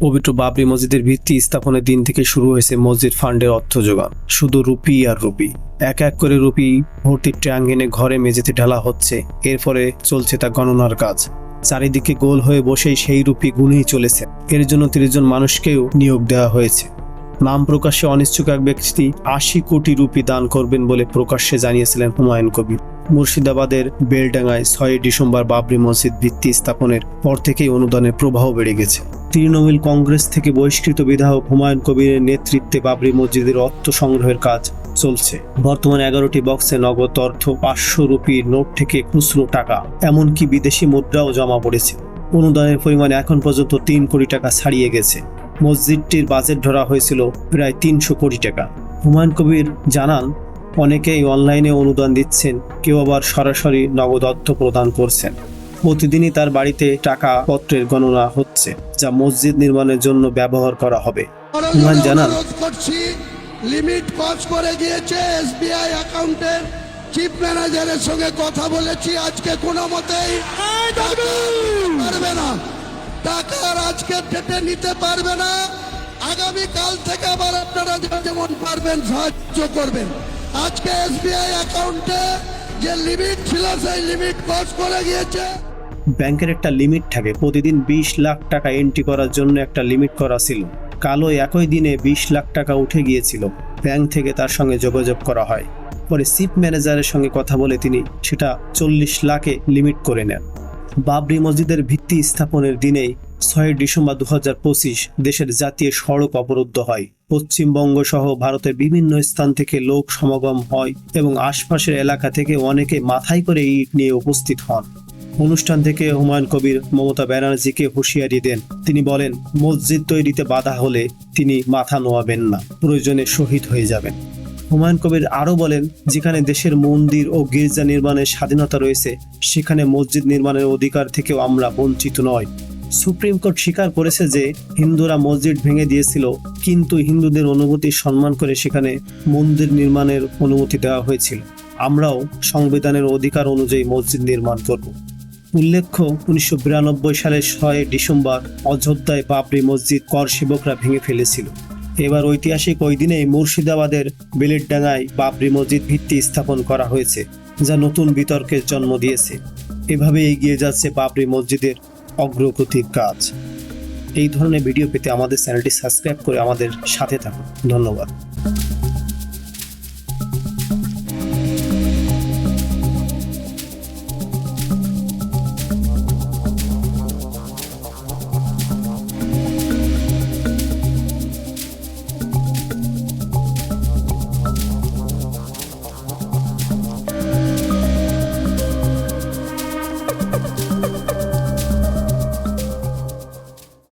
পবিত্র বাবরি মসজিদের ভিত্তি স্থাপনের দিন থেকে শুরু হয়েছে মসজিদ ফান্ডের অর্থ যোগান। শুধু রুপি আর রুপি। এক এক করে রুপি ভর্তি ট্যাঙ্ক এনে ঘরে মেঝেতে ঢালা হচ্ছে। এরপরে চলছে তা গণনার কাজ। চারিদিকে গোল হয়ে বসেই সেই রুপি গুনেই চলেছে। এর জন্য তিরিশ জন মানুষকেও নিয়োগ দেওয়া হয়েছে। নাম প্রকাশে অনিচ্ছুক এক ব্যক্তি আশি কোটি রুপি দান করবেন বলে প্রকাশ্যে জানিয়েছিলেন হুমায়ুন কবির। মুর্শিদাবাদের বেলডাঙ্গায় ছয় ডিসেম্বর বাবরি মসজিদ ভিত্তি স্থাপনের পর থেকেই অনুদানের প্রবাহ বেড়ে গেছে। তৃণমূল কংগ্রেস থেকে বহিষ্কৃত বিধায়ক হুমায়ুন কবিরের নেতৃত্বে বাবরি মসজিদের অর্থ সংগ্রহের কাজ চলছে। বর্তমানে এগারোটি বক্সে নগদ অর্থ পাঁচশো রুপির নোট থেকে খুচরো টাকা, এমনকি বিদেশি মুদ্রাও জমা পড়েছে। অনুদানের পরিমাণ এখন পর্যন্ত তিন কোটি টাকা ছাড়িয়ে গেছে। মসজিদটির বাজেট ধরা হয়েছিল প্রায় তিনশো কোটি টাকা। হুমায়ুন কবির জানান অনেকেই অনলাইনে অনুদান দিচ্ছেন কেউ আবার সরাসরি নগদ অর্থ প্রদান করছেন। প্রতিদিনই তার বাড়িতে টাকা পত্রের গণনা হচ্ছে যা মসজিদ নির্মাণের জন্য ব্যবহার করা হবে। হুমায়ুন জানান লিমিট ক্রস করে গিয়েছে এসবিআই অ্যাকাউন্টের চিফ ম্যানেজারের সঙ্গে কথা বলেছি আজকে কোনো মতেই। টাকা পারবে না। টাকার আজকে ডেটে নিতে পারবে না। আগামী কাল থেকে আবার আপনারা যেমন পারবেন সাহায্য করবেন। আজকে এসবিআই অ্যাকাউন্টে যে লিমিট ছিল, সেই লিমিট ক্রস করে গিয়েছে। ব্যাংকের একটা লিমিট থাকে, প্রতিদিন বিশ লাখ টাকা এন্ট্রি করার জন্য একটা লিমিট করা ছিল। কালো একই দিনে বিশ লাখ টাকা উঠে গিয়েছিল, ব্যাংক থেকে তার সঙ্গে যোগাযোগ করা হয়। পরে চিফ ম্যানেজারের সঙ্গে কথা বলে তিনি সেটা চল্লিশ লাখে লিমিট করে নেন। বাবরি মসজিদের ভিত্তি স্থাপনের দিনেই ছয় ডিসেম্বর দু পঁচিশ দেশের জাতীয় সড়ক অবরুদ্ধ হয়। পশ্চিমবঙ্গ সহ ভারতের বিভিন্ন স্থান থেকে লোক সমাগম হয় এবং আশপাশের এলাকা থেকে অনেকে মাথায় করে ইট নিয়ে উপস্থিত হন। অনুষ্ঠান থেকে হুমায়ুন কবির, মমতা ব্যানার্জিকে হুঁশিয়ারি দেন। তিনি বলেন, মসজিদ তৈরিতে বাধা হলে তিনি মাথা নোয়াবেন না, প্রয়োজনে শহীদ হয়ে যাবেন। হুমায়ুন কবির আরও বলেন, যেখানে দেশের মন্দির ও গির্জা নির্মাণের স্বাধীনতা রয়েছে, সেখানে মসজিদ নির্মাণের অধিকার থেকেও আমরা বঞ্চিত নয়। সুপ্রিম কোর্ট স্বীকার করেছে যে হিন্দুরা মসজিদ ভেঙে দিয়েছিল, কিন্তু হিন্দুদের অনুমতি সম্মান করে সেখানে মন্দির নির্মাণের অনুমতি দেওয়া হয়েছিল। আমরাও সংবিধানের অধিকার অনুযায়ী মসজিদ নির্মাণ করব। উল্লেখ্য, উনিশশো বিরানব্বই সালের ছয় ডিসেম্বর অযোধ্যায় বাবরি মসজিদ কর সেবকরা ভেঙে ফেলেছিল। এবার ঐতিহাসিক ওই দিনেই মুর্শিদাবাদের বেলেরডাঙ্গায় বাবরি মসজিদ ভিত্তি স্থাপন করা হয়েছে, যা নতুন বিতর্কের জন্ম দিয়েছে। এভাবে এগিয়ে যাচ্ছে বাবরি মসজিদের অগ্রগতির কাজ। এই ধরনের ভিডিও পেতে আমাদের চ্যানেলটি সাবস্ক্রাইব করে আমাদের সাথে থাকুন। ধন্যবাদ।